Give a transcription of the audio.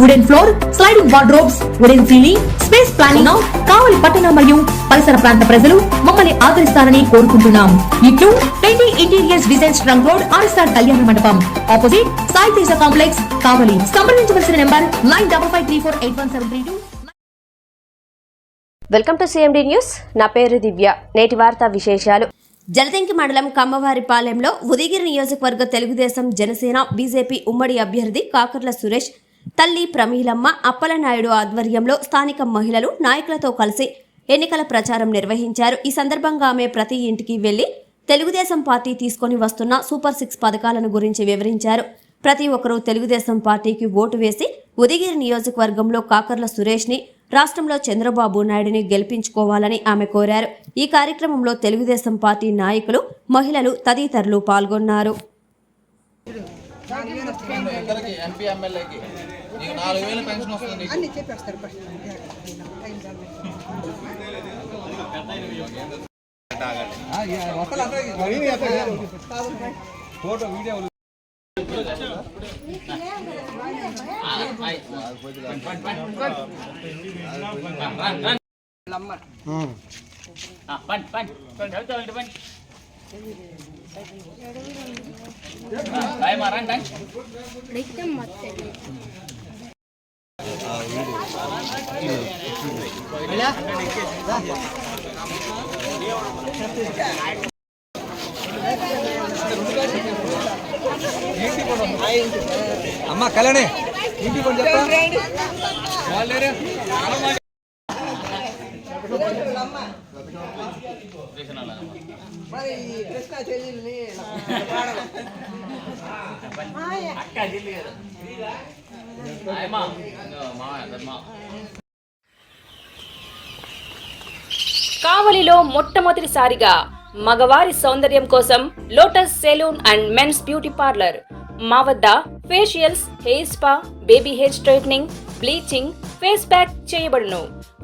wooden floor sliding wardrobes wooden ceiling space planning Kavali పట్టణ మరియు పరిసర ప్రాంత ప్రజలు మమ్మల్ని ఆదరిస్తారని కోరుకుంటున్నాం. ఇట్లు twenty interiors designs trunk road RSR Kalyana Mandapam. Opposite Sai Teja complex Kavali. సంప్రదించవలసిన number nine double five three four eight one seven three two. Welcome to CMD news. నా పేరు దివ్య. నేటి వార్తా విశేషాలు. జలదంకి మండలం కమ్మవారిపాలెంలో ఉదయగిరి నియోజకవర్గ తెలుగుదేశం జనసేన బీజేపీ ఉమ్మడి అభ్యర్థి కాకర్ల సురేష్ తల్లి ప్రమీలమ్మ అప్పలనాయుడు ఆధ్వర్యంలో స్థానిక మహిళలు నాయకులతో కలిసి ఎన్నికల ప్రచారం నిర్వహించారు. ఈ సందర్భంగా ఆమె ప్రతి ఇంటికి వెళ్ళి తెలుగుదేశం పార్టీ తీసుకొని వస్తున్న సూపర్ సిక్స్ పథకాలను గురించి వివరించారు. ప్రతి ఒక్కరూ తెలుగుదేశం పార్టీకి ఓటు వేసి ఉదయగిరి నియోజకవర్గంలో కాకర్ల సురేష్ని రాష్ట్రంలో చంద్రబాబు నాయుడిని గెలిపించుకోవాలని ఆమె కోరారు. ఈ కార్యక్రమంలో తెలుగుదేశం పార్టీ నాయకులు మహిళలు తదితరులు పాల్గొన్నారు. నీకు నాలుగు వేలు పెన్షన్ వస్తుంది నీకు అన్ని చెప్పేస్తారు ఫస్ట్ అమ్మ కళ్యాణి ఇంటికి కొంచెం చెప్తా మరి కావలిలో మొట్టమొదటిసారిగా మగవారి సౌందర్యం కోసం Lotus salon and men's beauty parlour. మా వద్ద facials hair spa baby hair straightening bleaching face pack చేయబడును.